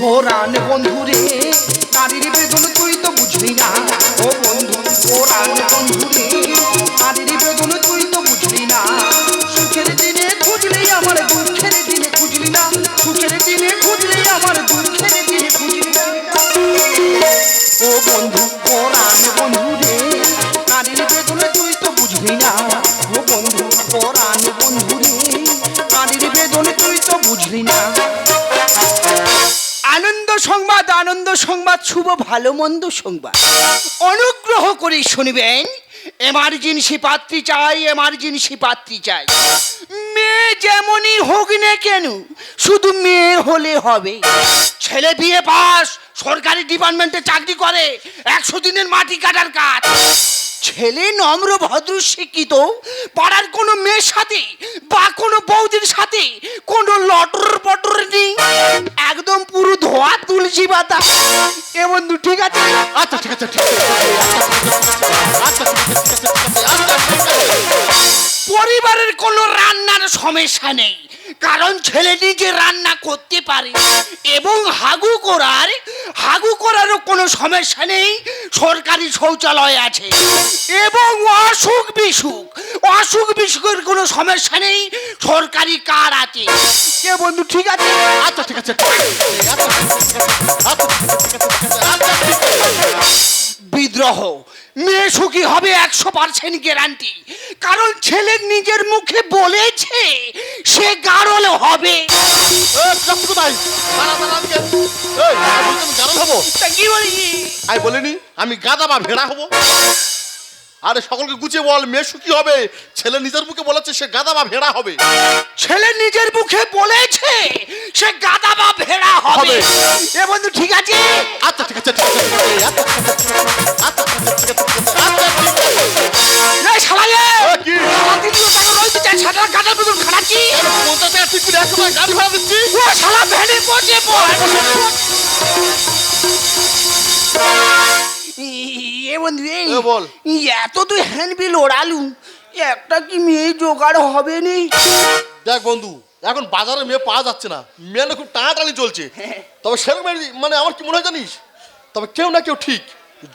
পরাণ বন্ধু রে, নারীর বেদন তুই তো বুঝলি না। ও বন্ধু পরাণ বন্ধু রে, নারীর বেদন তুই তো বুঝলি না। সুখের দিনে খুঁজলি আমার দুঃখের দিনে খুঁজলি না। সুখের দিনে খুঁজলি আমার দুঃখের দিনে খুঁজলি না। ও বন্ধু আনন্দ সংবাদ, শুভ ভালো মন্দ সংবাদ। অনুগ্রহ করে শুনবেন এমার্জেন্সি পাত্রী চাই এমার্জেন্সি পাত্রী চাই। মেয়ে যেমনই হোক না কেন, শুধু মেয়ে হলে হবে। ছেলে বিয়ে পাস, সরকারি ডিপার্টমেন্টে চাকরি করে, একশো দিনের মাটি কাটার কাজ। ছেলে নম্র ভদ্র শিক্ষিত, পাড়ার কোনো মেয়ের সাথে বা কোনো বৌদির সাথে কোনো লটর পটর নেই। একদম পুরো ধোয়া তুলসী পাতা। বন্ধু, ঠিক আছে? আচ্ছা আচ্ছা ঠিক আছে ঠিক আছে। পরিবারের কোনো রান্নার সমস্যা নেই। কারণ ছেলে নিজে রান্না করতে পারে এবং হাগু করার হাগু করারও কোনো সমস্যা নেই। সরকারি শৌচালয় আছে। এবং অসুখ বিসুখ অসুখ বিসুখের কোনো সমস্যা নেই। সরকারি কার আছে। কে বন্ধু ঠিক আছে, আচ্ছা ঠিক আছে। বিদ্রোহ। মেয়ে সুখী হবে একশো পার্সেন্ট গ্যারান্টি কারণ ছেলে নিজের মুখে বলেছে সে গারল হবে। আমি বলিনি আমি গাদা বা ভেড়া হব? আরে সকলকে গুছিয়ে বল মেয়ে কি হবে ছেলে নিজের মুখে বলেছে সে গাদা বা ভেড়া হবে। ছেলে নিজের মুখে বলেছে সে গাদা বা ভেড়া হবে। এ বন্ধু ঠিক আছে? আচ্ছা ঠিক আছে ঠিক আছে শালা ভেড়ে পচে এ বন্ধু এই বল। এত তুই হ্যান্ডবিল ওড়ালু একটা কি মেয়ে জোগাড় হবে নি? দেখ বন্ধু এখন বাজারে মেয়ে পাওয়া যাচ্ছে না মেয়ে না খুব টানাটানি চলছে। তবে সেরকম মানে আমার কি মনে হয় জানিস? তবে কেউ না কেউ ঠিক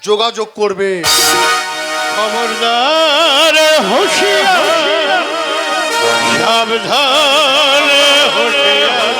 যোগাযোগ করবে। খবরদার হুঁশিয়ার সাবধান হুঁশিয়ার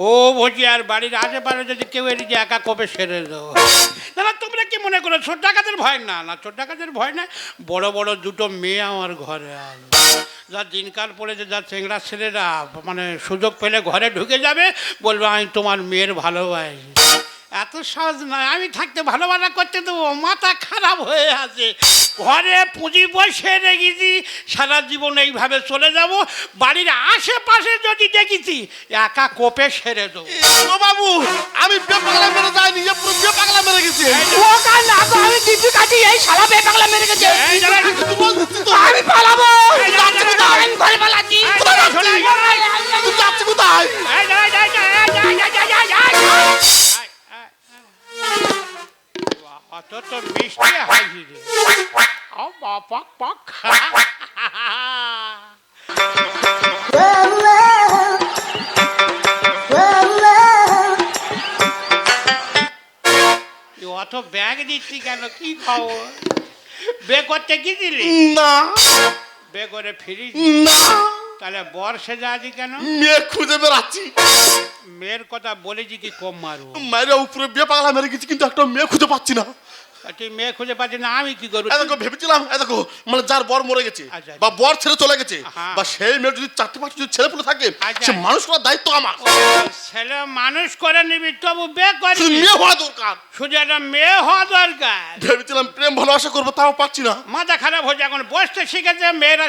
খুব আর বাড়ির আশেপাশে যদি কেউ এদিকে একা কবে সেরে দেবো? দাদা, তোমরা কি মনে করো ছোট ডাকাতের ভয়? না না ছোট ডাকাতের ভয় না বড় বড় দুটো মেয়ে আমার ঘরে আসবে। যা দিনকাল পড়েছে, যা চেংড়া ছেলেরা মানে সুযোগ পেলে ঘরে ঢুকে যাবে। বলবে, আমি তোমার মেয়ের ভালোবাসি। এত সহজ নয় আমি থাকতে ভালোবাসা করতে দেবো মাথা খারাপ হয়ে আছে। ঘরে পুঁজি বসে রেখেছি সারা জীবন এইভাবে চলে যাব। বাড়ির আশেপাশে যদি দেখেছি একা কোপে সেরে দেবো। ও বাবু আমি পাগলা মেরে যাইনি এ পুরো মেরে গেছি। ও কাল আমি কাটি এই শালা বেপাগলা মেরে গেছে। কি দিলি? না। বে করে ফিরিস না? তাহলে বর যাচ্ছি কেন? মেয়ে খুঁজে বেড়াচ্ছি। মেয়ের কথা বলেছি কি কম মারু মায়ের উপরে বিয়ে পাগলা মেরে গেছি কিন্তু একটা মেয়ে খুঁজে পাচ্ছি না। তুই মেয়ে খুঁজে পাচ্ছি না আমি কি করব? দেখো ভেবেছিলাম দেখো মানে যার বর মরে গেছে আচ্ছা, বা বর ছেড়ে চলে গেছে। বা সেই মেয়ের যদি চারটে পাঁচটা যদি ছেলে পুলে থাকে আচ্ছা। সে মানুষ করার দায়িত্ব আমার। ছেলে মানুষ করে নিবি তবু বে শুধু মেয়ে হওয়া দরকার। শুধু একটা মেয়ে হওয়া দরকার। ভেবেছিলাম প্রেম ভালোবাসা করব তাও পাচ্ছি না। মাথা খারাপ হয়েছে এখন বসতে শিখেছে মেয়েরা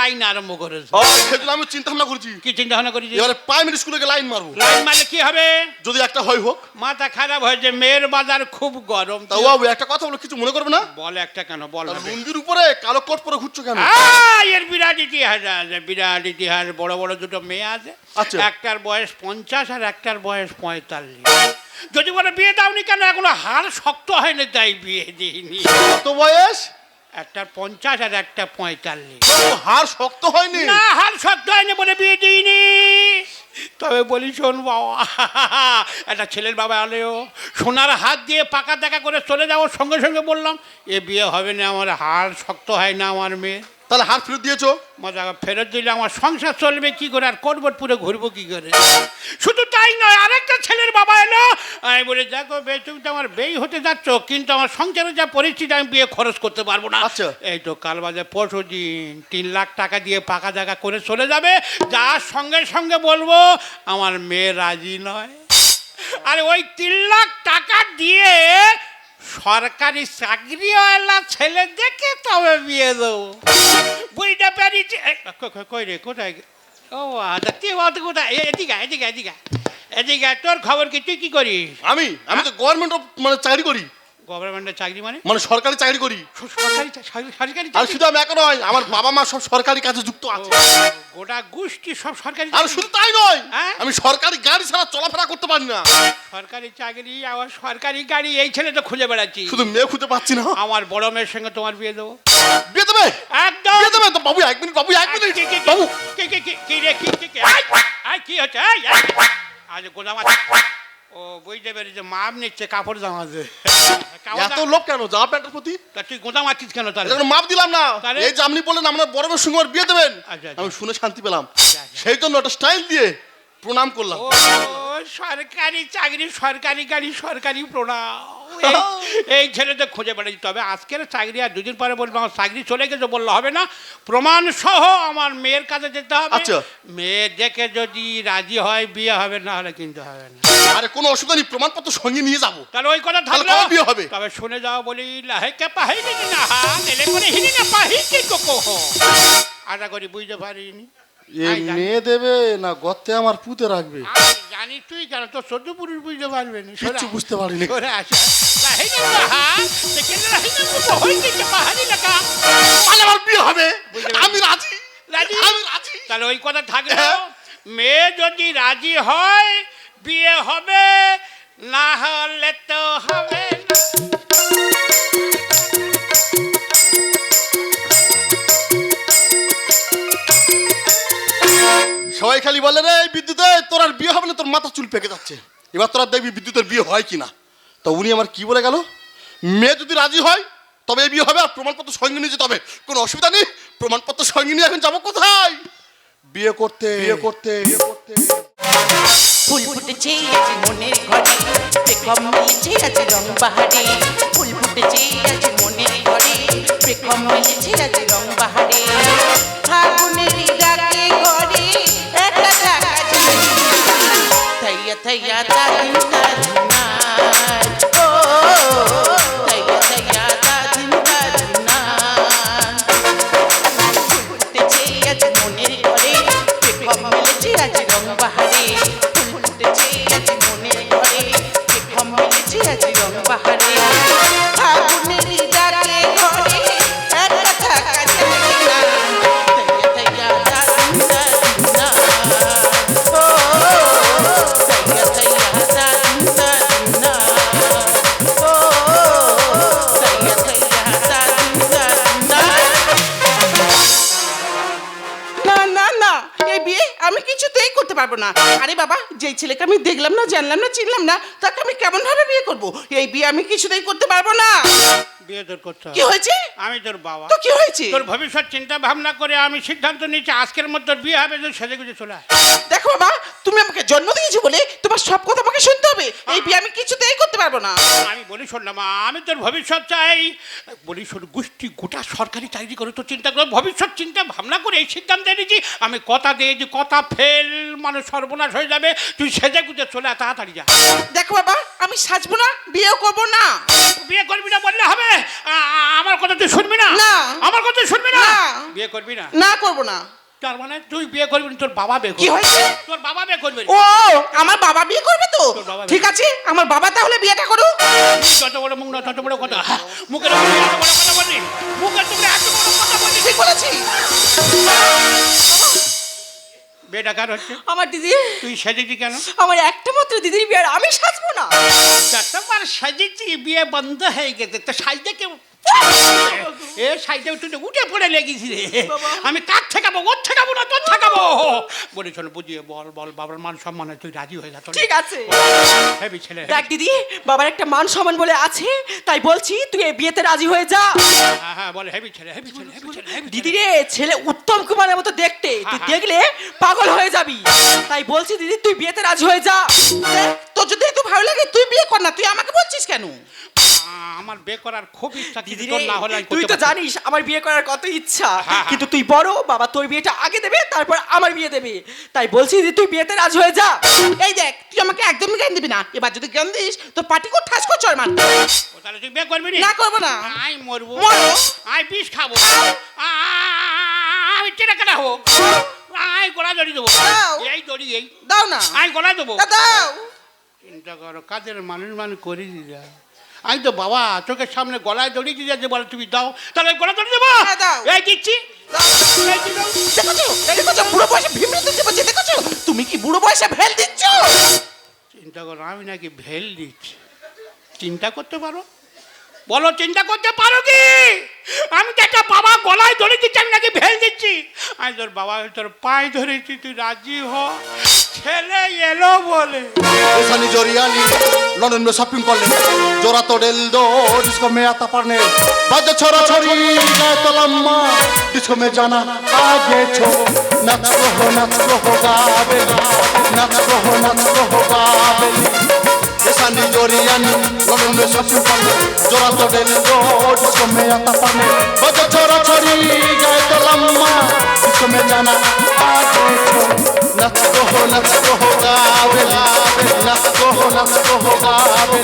লাইন আরম্ভ করেছে। সেজন্য আমি চিন্তা ভাবনা করছি। কি চিন্তা ভাবনা করেছিস? এবারে প্রাইমারি স্কুলে গিয়ে লাইন মারবো। লাইন মারলে কি হবে? যদি একটা হয় হোক। মাথা খারাপ হয়েছে মেয়ের বাজার খুব গরম। একটা কথা বলো কিছু মনে করবে না? বল একটা কেন? বল। লুঙ্গির উপরে কালো কোট পরে ঘুরছো কেন? এর বিরাট ইতিহাস আছে বিরাট ইতিহাস। বড় বড় দুটো মেয়ে আছে। আচ্ছা। একটার বয়স পঞ্চাশ আর একটার বয়স পঁয়তাল্লিশ। যদি বলে বিয়ে দাওনি কেন? এখনও হার শক্ত হয়নি তাই বিয়ে দিইনি। কত বয়স? একটার পঞ্চাশ আর একটা পঁয়তাল্লিশ। হাড় শক্ত হয়নি? না হার শক্ত হয়নি বলে বিয়ে দিইনি। তবে বলি, শোন বাবা, একটা ছেলের বাবা আলেও, সোনার হাত দিয়ে পাকা দেখা করে চলে যাওয়ার সঙ্গে সঙ্গে বললাম, এ বিয়ে হবে না, আমার হাড় শক্ত হয় না, আমার মেয়ে। তাহলে হাত ফেরত দিয়েছ? মজা ফেরত দিলে আমার সংসার চলবে কি করে আর কোটবটপুরে ঘুরবো কি করে? শুধু তাই নয় আরেকটা ছেলের বাবা এলো। আমি বলে দেখো বে তুমি তো আমার বেই হতে যাচ্ছ কিন্তু আমার সংসারে যা পরিস্থিতি আমি বিয়ে খরচ করতে পারব না। আচ্ছা। এই তো কাল বাজে পরশু দিন তিন লাখ টাকা দিয়ে পাকা জায়গা করে চলে যাবে। যার সঙ্গে সঙ্গে বলব আমার মেয়ে রাজি নয়। আর ওই তিন লাখ টাকা দিয়ে সরকারি চাকরিওয়ালা ছেলে দেখে তবে বিয়ে দেবো। বুড়িটা এই, কই- রে কোথায়? ও আচ্ছা তুই বলতে কোথায়? এদিকে। এদিকে তোর খবর কি? তুই কি করিস? আমি? আমি তো গভর্নমেন্ট মানে চাকরি করি। গভর্নমেন্টের চাকরি মানে মানে সরকারি চাকরি করি সরকারি সরকারি আর শুধু আমি একা নয় আমার বাবা মা সব সরকারি কাজে যুক্ত আছে গোটা গোষ্ঠী সব সরকারি আর শুধু তাই নয় হ্যাঁ? আমি সরকারি গাড়ি ছাড়া চলাফেরা করতে পারি না সরকারি চাকরি আবার সরকারি গাড়ি এই ছেলে তো খুঁজে বেড়াচ্ছি শুধু মেয়ে খুঁজে পাচ্ছি না আমার বড় মেয়ের সঙ্গে তোমার বিয়ে দেবো বিয়ে দেবে একদম বিয়ে দেবে তো বাবু এক মিনিট বাবু এক মিনিট বাবু কি- কি- কি- কি রে, কি- কি- কি? আই, আই, কি হচ্ছে। আজ গোদাম। ও বুঝতে পেরেছে মাপ নিচ্ছে কাপড় জামাতে কাপড় এত লোক কেন? জামা প্যান্টের প্রতি। তা তুই গোদাম আছিস কেন তাহলে? মাপ দিলাম না। তাহলে? এই যে আপনি বললেন আপনার বড় মেয়ের সঙ্গে আমার বিয়ে দেবেন আচ্ছা, আচ্ছা। আমি শুনে শান্তি পেলাম। আচ্ছা। সেই জন্য একটা স্টাইল দিয়ে প্রণাম করলাম। ও সরকারি চাকরি সরকারি গাড়ি সরকারি প্রণাম। এই- এই ছেলে তো খুঁজে বেড়াচ্ছি। তবে আজকের চাকরি আর দুদিন পরে বলব আমার চাকরি চলে গেছে বললে হবে না। প্রমাণ সহ আমার মেয়ের কাছে যেতে হবে। আচ্ছা। মেয়ে দেখে যদি রাজি হয় বিয়ে হবে না হলে কিন্তু হবে না। আরে কোনো অসুবিধা নেই প্রমাণপত্র সঙ্গে নিয়ে যাব। তাহলে ওই কথা তাহলে থাকল কবে বিয়ে হবে? তবে শুনে যাও বলি লাহেকে পাহিনি না নেলে করে হিনি না পাহিনি কোকো আশা করি বুঝতে পারিনি। আই জানি। মেয়ে দেবে না গর্তে আমার পুঁতে রাখবে। আমি জানি তুই কেন তোর সদ্য পুরুষ বুঝতে পারবে না। কিচ্ছু বুঝতে পারিনি। সরে আসা লাহিনি না দেখে লাহিনি মুখ হইতে যে পাহাড়ি লেখা তাহলে আমার বিয়ে হবে। বুঝতে পারছি। আমি রাজি। রাজি? আমি রাজি। তাহলে ওই কথা থাকল। হ্যাঁ। মেয়ে যদি রাজি হয় বিয়ে হবে না হলে তো হবে না। সবাই খালি বলে রে এই বিদ্যুতে তোর আর বিয়ে হবে না তোর মাথা চুল পেকে যাচ্ছে। এবার তোরা দেখবি বিদ্যুতের বিয়ে হয় কি না তো উনি আমার কি বলে গেল? মেয়ে যদি রাজি হয় তবে এই বিয়ে হবে আর প্রমাণপত্র সঙ্গে নিয়ে যেতে হবে। কোনো অসুবিধা নেই প্রমাণপত্র সঙ্গে নিয়ে এখন যাব কোথায়? বিয়ে করতে। বিয়ে করতে বিয়ে করতে। ফুল ফুটেছে আজ মনের ঘরে। বেকম মিলেছে আজ রং বাহারে। ফুল ফুটেছে আজ মনের ঘরে। বেকম মিলেছে আজ রং বাহারে। ফাগুনের ডাকে ঘরে একা থাকা না। থাইয়া থাইয়া না তাকে আমি কেমন ভাবে বিয়ে করব? এই বিয়ে আমি কিছুতেই করতে পারব না। বিয়ে তোর করতে হবে। কি হয়েছে? আমি তোর বাবা। তো কি হয়েছে? তোর ভবিষ্যৎ চিন্তা ভাবনা করে আমি সিদ্ধান্ত নিয়েছি আজকের মধ্যে তোর বিয়ে হবে তুই সেজে গুজে চলে আয়। দেখো বাবা তুমি আমাকে জন্ম দিয়েছ বলে তোমার সব কথা আমাকে শুনতে হবে। এই বিয়ে আমি কিছুতেই করতে পারব না। আমি বলি শোন না মা আমি তোর ভবিষ্যৎ চাই। বলি শোন গোষ্ঠী গোটা সরকারি চাকরি করে তোর চিন্তা করে। ভবিষ্যৎ চিন্তা ভাবনা করে এই সিদ্ধান্ত নিয়েছি আমি কথা দিয়েছি কথা ফেল মানুষ সর্বনাশ হয়ে যাবে। তুই সেজে গুজে চলে আয়, তাড়াতাড়ি যা। দেখো বাবা আমি সাজবো না বিয়েও করব না। বিয়ে করবি না বললে হবে। আমার কথা তুই শুনবি না? না। আমার কথা তুই শুনবি না। বিয়ে করবি না? না করব না। তার মানে তুই বিয়ে করবি না তোর বাবা বিয়ে কি হয়েছে? তোর বাবা বিয়ে করবে ও আমার বাবা বিয়ে করবে তো? তোর বাবা ঠিক আছে আমার বাবা তাহলে বিয়েটা করুক যত বড় মুখ না তত বড় কথা। মুখের বড় কথা বললি? মুখের উপরে এত বড় কথা বললি? ঠিক বলেছি। বিয়েটা কার হচ্ছে? আমার দিদি। তুই সেজেছি কেন? আমার একটা মাত্র দিদির বিয়ে আমি সাজবো না। যতবার সাজেছি বিয়ে বন্ধ হয়ে গেছে। তো সাজতে কেউ এ উঠে পড়ে লেগেছি রে। আমি কার ঠেকাবো ওর ঠেকাবো না তোর ঠেকাবো। বলে বুঝিয়ে বল বল বাবার মান সম্মানে তুই রাজি হয়ে যা ঠিক আছে। হেবি ছেলে। দেখ দিদি বাবার একটা মান সম্মান বলে আছে তাই বলছি তুই এই বিয়েতে রাজি হয়ে যা। হ্যাঁ হ্যাঁ বলে হেবি ছেলে হেবি ছেলে হেবি ছেলে দিদি রে ছেলে উত্তম কুমারের মতো দেখতে তুই দেখলে পাগল হয়ে যাবি। তাই বলছি দিদি তুই বিয়েতে রাজি হয়ে যা। তোর যদি এত ভালো লাগে তুই বিয়ে কর না তুই আমাকে বলছিস কেন? আমার বিয়ে করার খুব ইচ্ছা তোর না হলে তুই তো জানিস আমার বিয়ে করার কত ইচ্ছা। হ্যাঁ, হ্যাঁ। কিন্তু তুই বড় বাবা তোর বিয়েটা আগে দেবে তারপর আমার বিয়ে দেবে। তাই বলছি দিদি তুই বিয়েতে রাজি হয়ে যা। এই দেখ তুই আমাকে একদমই জ্ঞান দিবি না। এবার যদি জ্ঞান দিস তো পার্টি কর ঠাস কর চর মার। তাহলে তুই বিয়ে করবি না? করব না। আই মরবো। মরো। আই বিষ খাব। আমি কাটা হোক আই গলা দড়ি দেবো। এই দড়ি এই। দাও না। আই গলা দেবো। দাও। চিন্তা করো কাদের মানুষ মানুষ করে দিদা আমি তো বাবা চোখের সামনে গলায় দড়ি দিয়ে যাচ্ছে বলে তুমি দাও। তাহলে গলা দড়ি দেবো? হ্যাঁ। এই দিচ্ছি। দেখেছ? দেখেছ? বুড়ো বয়সে ভিমড়ে দিতে পারছে দেখেছ? তুমি কি বুড়ো বয়সে ভেল দিচ্ছ? চিন্তা করো আমি নাকি ভেল দিচ্ছি। চিন্তা করতে পারো? বলো, চিন্তা করতে পারো কি? আমি তো একটা বাবা গলায় ধরে দিচ্ছি আমি নাকি ভেল দিচ্ছি। আমি তোর বাবা, তোর পায়ে ধরেছি, তুই রাজি হ। ছেলে এলো বলে। এসানি জরিয়ালি লন্ডন শপিং করলে। জোরা তো ডেল দো, ডিসকো মে আতা পারনে বাজে ছড়া ছড়ি, গায় তো লম্মা ডিসকো মে জানা, আগে ছো। নাচ হো নাচ রো গাবে নাচ রো নাচ রো গাবে Pakistani Orian London me sachu pane Jora to den road Isko me ata pane Bajo chora chori gaye to lamma Isko me jana aage ko Nats ko ho nats ko ho gaave laave Nats ko ho nats ko ho gaave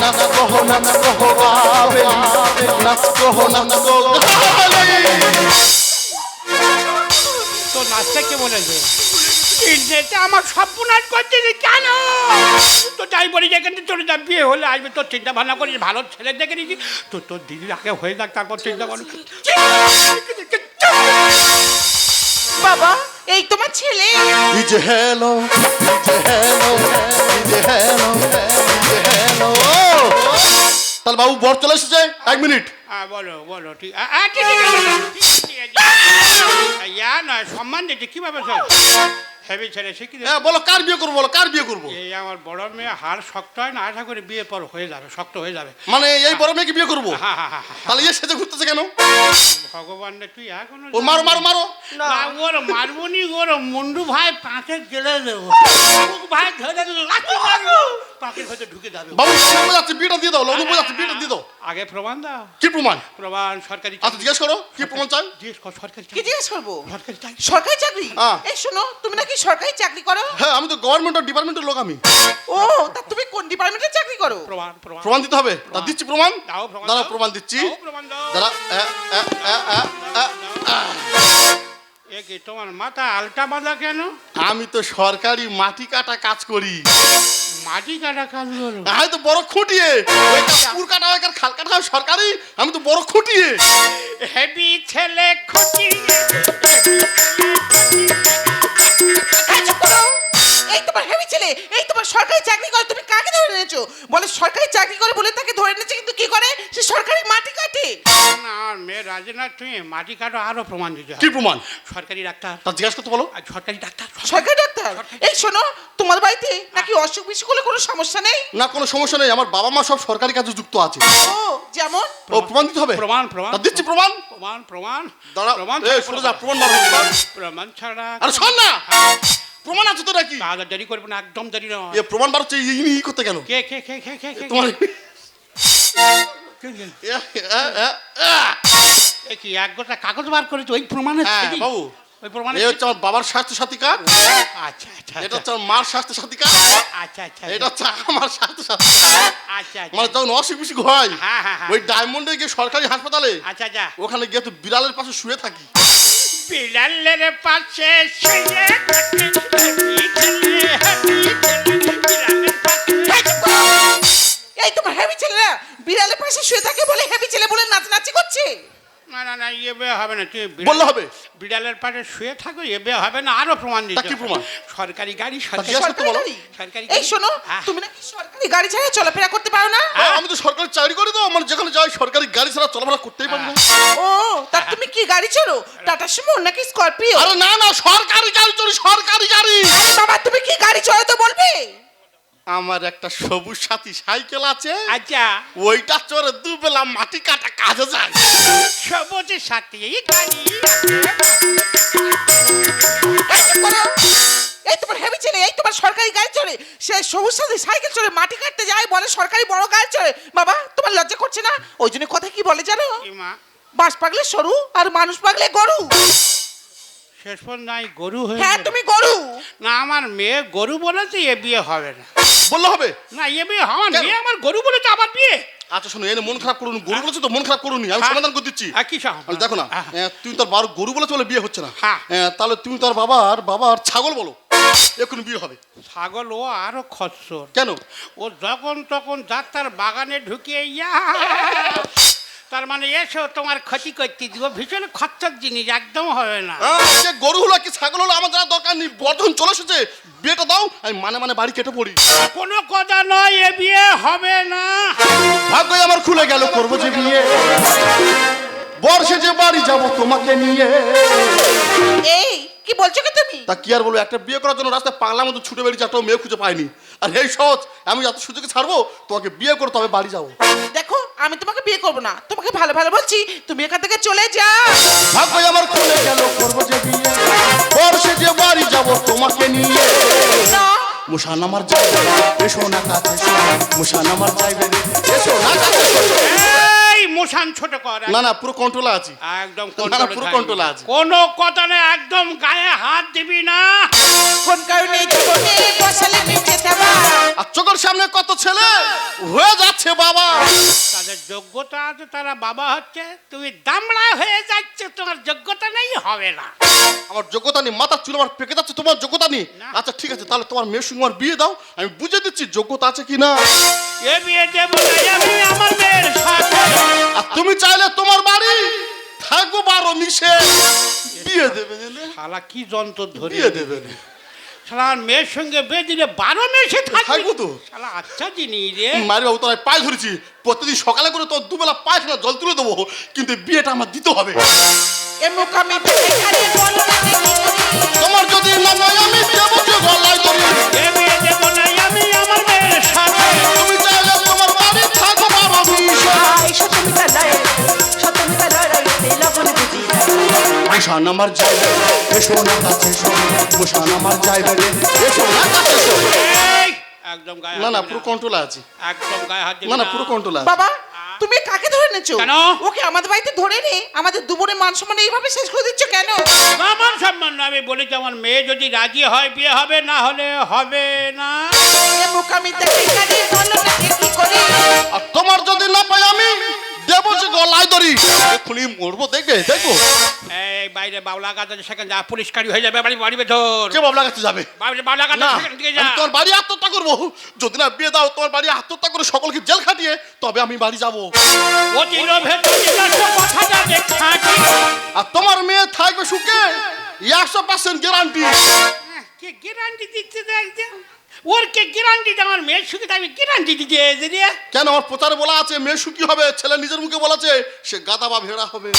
Nats ko ho nats ko ho gaave Nats ko ho nats ko gaave তো নাচটা কেমন লাগবে আমার সর্বনাশ করছিস কেন তো তাই বলি যেখানে তোর যা বিয়ে হলে আসবে তোর চিন্তা ভাবনা করিস ভালো ছেলে দেখে নিয়েছি তো তোর দিদির আগে হয়ে যাক তারপর চিন্তা করো বাবা এই তোমার ছেলে হ্যালো হ্যালো তাহলে বাবু বর চলে এসেছে এক মিনিট হ্যাঁ বলো বলো ঠিক ঠিক আছে, সম্মান দিতে কীভাবে স্যার হেভি ছেলে শিখি হ্যাঁ বলো কার বিয়ে করব বলো কার বিয়ে করব? এই আমার বড় মেয়ে হাড় শক্ত হয় না? আশা করি বিয়ে পর হয়ে যাবে শক্ত হয়ে যাবে। মানে এই বড় মেয়েকে বিয়ে করব? হ্যাঁ হ্যাঁ হ্যাঁ হ্যাঁ। তাহলে ইয়ে সেজে ঘুরতেছে কেন? ভগবান রে, তুই এখনও ও মারো মারো মারো। না। ওর মারবনি ওর মুন্ডু ভাই পাকে গেলে দেবো। ভাই ধরে লাঠি মারবো। পাকের ভেতর ঢুকে যাবে বাবু যাচ্ছে বিয়েটা দিয়ে দাও অনুপ যাচ্ছে বিয়েটা দিয়ে দাও। আগে প্রমাণ দাও। কি প্রমাণ? প্রমাণ সরকারি আচ্ছা জিজ্ঞেস করো কি প্রমাণ চাই? জিজ্ঞেস কর সরকারি কি জিজ্ঞেস করব? সরকারি চাকরি। সরকারি চাকরি? হ্যাঁ। এই শোনো তুমি নাকি সরকারি চাকরি করো? হ্যাঁ আমি তো গভর্নমেন্ট ডিপার্টমেন্টের লোক আমি। ও তা তুমি কোন ডিপার্টমেন্টে চাকরি করো? প্রমাণ প্রমাণ। প্রমাণ দিতে হবে। তা দিচ্ছি প্রমাণ? দাও প্রমাণ দাঁড়াও দাও। প্রমাণ দিচ্ছি। দাও প্রমাণ দাও। দাঁড়া এ, কি তোমার মাথা আলটা বাঁধা কেন? আমি তো সরকারি মাটি কাটা কাজ করি। মাটি কাটা কাজ করো? আমি তো বড় খুঁটিয়ে। পুর কাটা হয় আর খাল কাটা হয় সরকারি। আমি তো বড় খুঁটিয়ে। হেভি ছেলে খুঁটি সরকারি চাকরি করে, তুমি কাকে ধরে এনেছো? বলে সরকারি চাকরি করে বলে তাকে ধরে এনেছে, কিন্তু কি করে? সে সরকারি মাটি কাটে। না মেয়ে তুমি মাটি কাটো আরও প্রমাণ দিতে কি প্রমাণ? সরকারি ডাক্তার। তা জিজ্ঞাসা করতে বলো। আর সরকারি ডাক্তার সরকারি ডাক্তার? এই শোনো তোমার বাড়িতে নাকি অসুখ বিসুখ হলে কোনো সমস্যা নেই? না কোনো সমস্যা নেই। আমার বাবা মা সব সরকারি কাজে যুক্ত আছে। ও যেমন? ও প্রমাণ দিতে হবে? প্রমাণ প্রমাণ। তা দিচ্ছি প্রমাণ। প্রমাণ প্রমাণ। দাঁড়া প্রমাণ এই শুনে যা প্রমাণ বার প্রমাণ। ছাড়া আরে শোন না। প্রমাণ আছে তো নাকি? দেরি করব না একদম দেরি না এ প্রমাণ বার হচ্ছে ইনি ই করতে কেন? কে কে কে কে কে? তোমার কে, এক গোটা কাগজ বার করেছে? ওই হ্যাঁ, বাবু। ওই হচ্ছে আমার বাবার স্বাস্থ্য সাথী কার্ড আচ্ছা আচ্ছা এটা হচ্ছে আমার মার স্বাস্থ্য সাথী কার্ড আচ্ছা আচ্ছা এটা হচ্ছে আমার স্বাস্থ্য সাথী আচ্ছা আচ্ছা মানে যখন অসুখ বিসুখ হয়। হ্যাঁ, হ্যাঁ, হ্যাঁ। ওই ডায়মন্ডে গিয়ে সরকারি হাসপাতালে আচ্ছা আচ্ছা। ওখানে গিয়ে তো বিড়ালের পাশে শুয়ে থাকি। বিড়ালের পাশে শুয়ে থাকে এই তোমার হেভি ছেলেরা বিড়ালের পাশে শুয়ে থাকে বলে হেভি ছেলে বলে নাচানাচি করছে? না না না ইয়ে বে হবে না তুই বললে হবে? বিড়ালের পাশে শুয়ে থাকো এ বে হবে না আরও প্রমাণ দিতে কি প্রমাণ? সরকারি গাড়ি সরকারি। গাড়ি। সরকারি এই শোনো হ্যাঁ। তুমি নাকি সরকারি গাড়ি ছাড়া চলাফেরা করতে পারো না? আমি তো সরকারি চাকরি করি তো মানে যেখানে যাই সরকারি গাড়ি ছাড়া চলাফেরা করতেই পারি না। ও তা তুমি কি গাড়ি চড়ো টাটা সুমো নাকি স্করপিও? আরে না না সরকারি গাড়ি চলি সরকারি গাড়ি। আরে বাবা তুমি কি গাড়ি চড়ো তো বলবে? আমার একটা সবুজ সাথী সাইকেল আছে। আচ্ছা। ওইটা চড়ে দুবেলা মাটি কাটা কাজে যায়। সবুজের সাথে এই তোমার হেভি ছেলে এই তোমার সরকারি গাড়ি চড়ে সে সবুজ সাথী সাইকেল চড়ে মাটি কাটতে যায় বলে সরকারি বড় গাড়ি চড়ে। বাবা তোমার লজ্জা করছে না? ওই জন্য কথা কি বলে জানো? মা? বাস পাগলে সরু আর মানুষ পাগলে গরু। শেষ পর্যন্ত আমি গরু হয়ে হ্যাঁ তুমি গরু। না আমার মেয়ে গরু বলেছে এ বিয়ে হবে না। বললে হবে? না এ বিয়ে আমার কেন? মেয়ে আমার গরু বলেছে আবার বিয়ে। আচ্ছা শোনো এনে মন খারাপ করুন গরু বলেছ তো মন খারাপ করুন আমি হ্যাঁ। সমাধান করে দিচ্ছি। হ্যাঁ, কি সমাধান? তাহলে দেখো না হ্যাঁ। এ, তুমি তার বার গরু বলে বিয়ে হচ্ছে না। হ্যাঁ। এ, তাহলে তুমি তার বাবার বাবার ছাগল বলো এখন বিয়ে হবে। ছাগল ও আরও খচ্চর। কেন? ও যখন তখন যাত্রার বাগানে ঢুকিয়ে ইয়া! তার মানে এসো তোমার ক্ষতি করতে দিব। ভীষণ খচ্চর জিনিস একদম হবে না। গরু হলো কি ছাগল হলো? আমার জানার দরকার নেই। বর্ধন চলে এসেছে। বিয়েটা দাও আমি মানে মানে বাড়ি কেটে পড়ি। কোনো কথা নয় এ বিয়ে হবে না। ভাগ্যই আমার খুলে গেল করব যে বিয়ে। বর্ষে যে বাড়ি যাব তোমাকে নিয়ে। এই কি বলছো কি তুমি? তা কি আর বলব? একটা বিয়ে করার জন্য রাস্তায় পাগলার মতো ছুটে বেরিয়েছে একটা মেয়ে খুঁজে পাইনি। আর এই সহজ আমি এত সুযোগে ছাড়বো তোমাকে বিয়ে করে তবে বাড়ি যাব। দেখো আমি তোমাকে বিয়ে করব না। তোমাকে ভালো ভালো বলছি তুমি এখান থেকে চলে যাও। ভাগ্যই আমার খুলে গেল করব যে বিয়ে। বর্ষে যে বাড়ি যাব তোমাকে নিয়ে। না। মুসান আমার যাইবে এসো না কাছে। মুসান আমার যাইবে এসো না কাছে। এসো। ছোট কর না না পুরো কন্ট্রোলে আছি। একদম পুরো এ আছে। কোনো কথা নেই একদম গায়ে হাত দিবি না। কোন কারণে জীবনে বসালে নিচে দেওয়া আর চোখের সামনে কত ছেলে? হয়ে যাচ্ছে বাবা। তাদের যোগ্যতা আছে তারা বাবা হচ্ছে তুমি দামড়া হয়ে যাচ্ছে তোমার যোগ্যতা নেই হবে না। আমার যোগ্যতা নেই মাথার চুল আমার পেকে যাচ্ছে তোমার যোগ্যতা নেই। আচ্ছা ঠিক আছে তাহলে তোমার মেয়ের সঙ্গে আমার বিয়ে দাও আমি বুঝে দিচ্ছি যোগ্যতা আছে কি না এ বিয়ে দেবো আমি আমার মেয়ের সাথে। আর তুমি চাইলে তোমার বাড়ি থাকব বারো মিশে বিয়ে দেবে শালা কি যন্ত্র ধরে বিয়ে দেবে শালা মেয়ের সঙ্গে বিয়ে দিলে বারো থাকব? তো। শালা আচ্ছা জিনিস রে। মারি বাবু তোর পায়ে ধরেছি। প্রতিদিন সকালে করে তোর দুবেলা পায়ে ফেলা জল তুলে দেবো। কিন্তু বিয়েটা আমার দিতে হবে। তোমার যদি না হয় আমি দেবো যে গলায় ধরি। এ বিয়ে দেবো না আমি আমার মেয়ের সাথে। তুমি মুসান আমার যাইবে এসো না কাছে এসো আমার যাইবে এসো না কাছে একদম গায়ে না না পুরো কন্ট্রোলে আছে। একদম গায়ে হাত না না পুরো কন্ট্রোলে আছে। বাবা তুমি কাকে ধরে নেছো কেন? ওকে আমাদের বাড়িতে ধরে নে। আমাদের দুপুরে মান সম্মান এইভাবে শেষ করে দিচ্ছ কেন? আমার সম্মান না, আমি বলেছি আমার মেয়ে যদি রাজি হয় বিয়ে হবে না হলে হবে না। গলায় এক্ষুনি মরবো দেখবে দেখব। এই বাইরে বাবলা গাছ আছে সেখানে যা পরিষ্কারই হয়ে যাবে বাড়ি বাড়ি ভেতর। কে বাবলা কাছে যাবে? বাবলা বাবলা গাছ না সেখান থেকে যা। আমি তোমার বাড়ি আত্মহত্যা করব। যদি না বিয়ে দাও তোমার বাড়ি আত্মহত্যা করে সকলকে জেল খাটিয়ে তবে আমি বাড়ি যাব। অতির ভেতর কথাটা দেখাটি আর তোমার মেয়ে থাকবে সুখে একশো পার্সেন্ট গ্যারান্টি কে গ্যারান্টি দিচ্ছে দেখ যে ওর কে গ্যারান্টি আমার মেয়ের সুখে আমি গ্যারান্টি দিতে এসে দিয়ে কেন? আমার প্রচারে বলা আছে মেয়ে সুখী হবে ছেলে নিজের মুখে বলাছে সে গাদা বা ভেড়া হবে।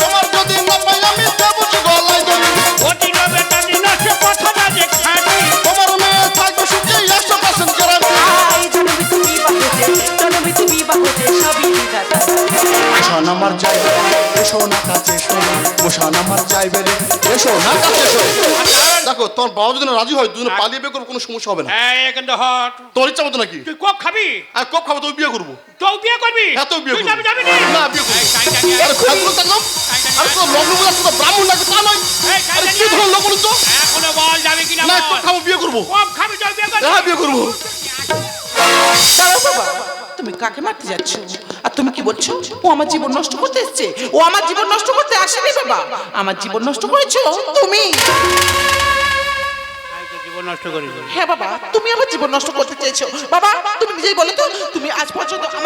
তোমার যদি না পাই আমি দেবো গলায় দড়ি। অতি রবে তাদের নষ্ট কথা না যে খাটি। তোমার মেয়ে থাকবে সুখী একশো পার্সেন্ট গ্যারান্টি আমার কাছে মশান আমার চাইবে রে। এসো না কাছে এসো। দেখো তোমার বাবা যদি রাজি হয় দুজনে পালিয়ে বিয়ে করব কোনো সমস্যা হবে না। হ্যাঁ তোর ইচ্ছা মতো নাকি? তুই কক খাবি? আর কব খাব তুই বিয়ে করব। তো বিয়ে করবি? হ্যাঁ তো বিয়ে তুই করব। যাবি না? বিয়ে করব। আরে ফেলগুলো থাকলাম আরে তো লগ্ন বোঝা তো ব্রাহ্মণ লাগে তা নয়। আরে কি আয়। লোক তো এখনও বল যাবি কিনা না বল। কব খাব বিয়ে করব। কম খাবি তো বিয়ে করবি। হ্যাঁ বিয়ে করব। বাবা তুমি কাকে মারতে যাচ্ছ? আর তুমি কি বলছো? ও আমার জীবন নষ্ট করতে এসছে। ও আমার জীবন নষ্ট করতে আসেনি বাবা। আমার জীবন নষ্ট করেছ তুমি। জীবন নষ্ট করেছ হ্যাঁ বাবা তুমি আমার জীবন নষ্ট করতে চেয়েছো। বাবা তুমি নিজেই বলো তো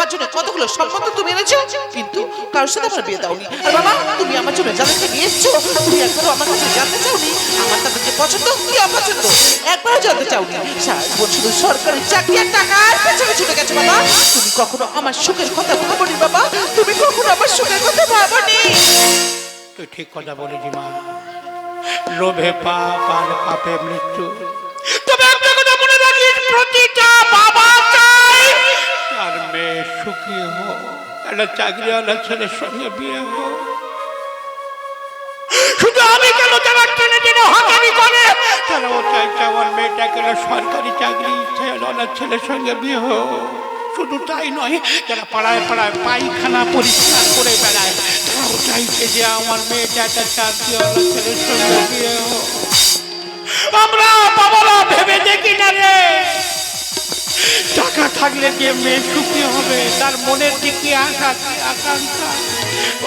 আমার জন্য কতগুলো সম্পর্ক তুমি এনেছো? কিন্তু কারোর সাথে আমার বিয়ে দাওনি। আর বাবা তুমি আমার জন্য যাদেরকে নিয়ে এসছো তুমি একবারও আমার কাছে জানতে চাওনি। আমার তাদেরকে পছন্দ কি অপছন্দ? একবারও জানতে চাওনি। সারা জীবন শুধু সরকারি চাকরি আর টাকার পেছনে ছুটে গেছো বাবা। তুমি কখনো আমার সুখের কথা ভাবনি বাবা। তুমি কখনো আমার সুখের কথা ভাবনি তুই ঠিক কথা বলেছি মা। লোভে পাপ আর পাপে মৃত্যু। তবে একটা কথা মনে রাখিস প্রতিটা বাবা চাই তার মেয়ে সুখী হোক একটা চাকরিওয়ালা ছেলের সঙ্গে বিয়ে হোক শুধু আমি কেন করে? তারা ও চাইছে আমার মেয়েটা কেন সরকারি চাকরি ছেলেওয়ালা ছেলের সঙ্গে বিয়ে হোক শুধু তাই নয় যারা পাড়ায় পাড়ায় পায়খানা পরিষ্কার করে বেড়ায় তারাও চাইছে যে আমার মেয়েটা একটা চাকরিওয়ালা ছেলের সঙ্গে বিয়ে হোক। আমরা বাবারা ভেবে দেখি না রে। টাকা থাকলে যে মেয়ে সুখী হবে তার মনের দিকে আশা কি আকাঙ্ক্ষা।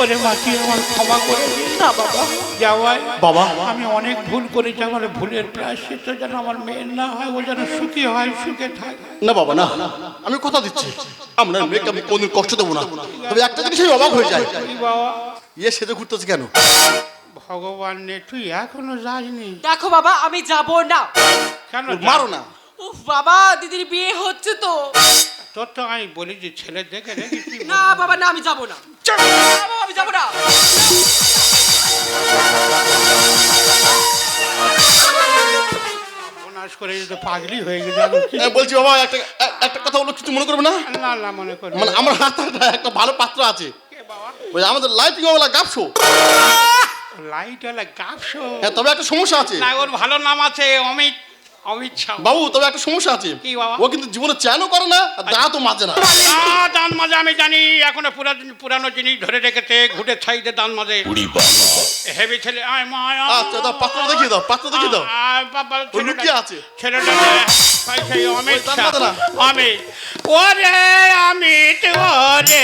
ওরে মাটি আমার ক্ষমা করে দিন না বাবা। যাওয়াই বাবা। আমি অনেক ভুল করেছি আমার ভুলের প্রায় প্রায়শ্চিত্ত যেন আমার মেয়ের না হয় ও যেন সুখী হয় সুখে থাকে। না বাবা না। আমি কথা দিচ্ছি। আমরা মেয়েকে আমি কোনদিন কষ্ট দেবো না। তবে একটা জিনিস আমি অবাক হয়ে যায় বাবা? ইয়ে সেজে ঘুরতেছে কেন? ভগবান নে তুই এখনও যাসনি। দেখো বাবা আমি যাব না। কেন মারো না। উফ বাবা দিদির বিয়ে হচ্ছে তো। তোর তো আমি বলি যে ছেলে দেখে তুই না বাবা না আমি যাব না। না, বাবা, আমি যাব না। সর্বনাশ করে যদি পাগলি হয়ে গেছে আমি কি- এ, বলছি বাবা একটা এ- একটা কথা বলো কিছু মনে করবে না? না না মনে করি মানে আমার হাতে একটা- একটা ভালো পাত্র আছে। কে বাবা? ওই আমাদের লাইটিং ওয়ালা গাপশো লাইট হলে গাপসো হ্যাঁ তবে একটা সমস্যা আছে। না ওর ভালো নাম আছে অমিত। অমিত শাহ বাবু তবে একটা সমস্যা আছে। কি বাবা? ও কিন্তু জীবনে চ্যানও করে না আর দাঁতও মাজে না। আ, দান মাঝে আমি জানি এখনও পুরানো পুরানো জিনিস ধরে রেখেছে ঘুটে ছাইতে দান মাঝে হেভি ছেলে আয় মা। আচ্ছা দাও পাত্র দেখিয়ে দাও পাত্র দেখিয়ে দাও। ও লুকিয়ে আছে। ছেলেটা অমিত না। অমিত। ওরে অমিত ওরে।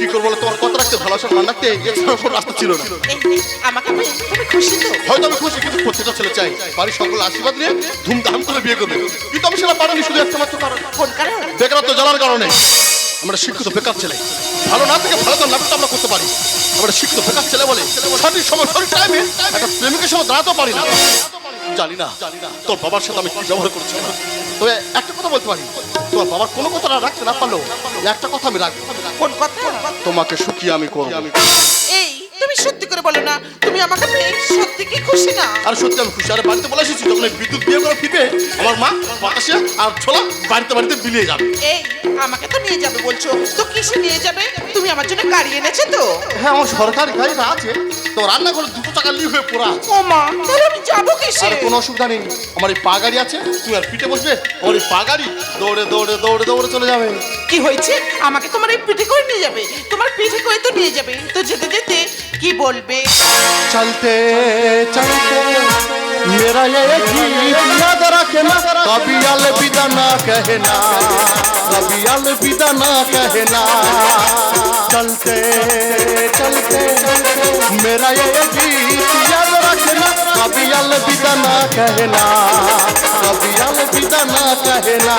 কি করব বলো, তোমার কত রাখতে ভালোবাসা না রাখতে এছাড়া কোনো রাস্তা ছিল না। আমাকে তুমি খুশি তো? হয়তো আমি খুশি কিন্তু প্রত্যেকটা ছেলে চাই বাড়ির সকল আশীর্বাদ নিয়ে ধুমধাম করে বিয়ে করবে। কিন্তু আমি সেটা পারিনি শুধু একটা মাত্র কারণ? বেকারত্ব জানার কারণে। আমরা শিক্ষিত বেকার ছেলে। ভালো না থেকে ভালো নাটকটা আমরা করতে পারি। আমরা শিক্ষিত বেকার ছেলে বলে সঠিক সময় সঠিক টাইমে একটা প্রেমিকের সঙ্গে দাঁড়াতেও পারি না। জানি না তোর বাবার সাথে আমি ব্যবহার করছি না। তবে একটা কথা বলতে পারি তোর বাবার কোনো কথা না রাখতে না পারলেও একটা কথা আমি রাখব। কোন কথা? তোমাকে সুখী আমি করব। এই তুমি সত্যি করে বলো না তুমি আমাকে সত্যি খুশি না? আর সত্যি আমি খুশি। আর বাড়িতে বলে এসেছি তখন বিদ্যুৎ বিয়ে করে ফিরবে আমার মা বাতাসে আর ছোলা বাড়িতে বাড়িতে বিলিয়ে যাবে। এই আমাকে তো নিয়ে যাবে বলছো। তো কিসে নিয়ে যাবে? তুমি আমার জন্য গাড়ি এনেছো তো। হ্যাঁ আমার সরকারি গাড়িটা আছে। তো রান্না করে দুটো টাকা লিভ হয়ে পড়া ও মা তাহলে আমি যাব কিসে? আর কোনো অসুবিধা নেই। আমার এই পা গাড়ি আছে তুই আর পিঠে বসবে আমার এই পা গাড়ি দৌড়ে দৌড়ে দৌড়ে দৌড়ে চলে যাবে। কি হয়েছে? আমাকে তোমার এই পিঠে করে নিয়ে যাবে? তোমার পিঠে করে তো নিয়ে যাবে। তো যেতে যেতে কি বলবে? চলতে चलते मेरा ये गीत, याद रखना। कभी अलविदा ना कहना, कभी अलविदा ना कहना। चलते चलते मेरा ये गीत, याद रखना। कभी अलविदा ना कहना, कभी अलविदा ना कहना।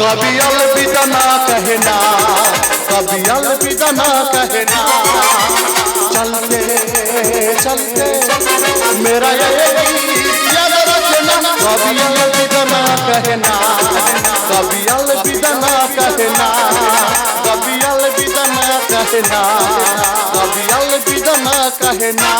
कभी अलविदा ना कहना, कभी अलविदा ना कहना। चलते चलते, मेरा याद कभी अलविदा ना कहना, कभी अलविदा ना कहना। कभी अलविदा ना कहना, कभी अलविदा ना कहना।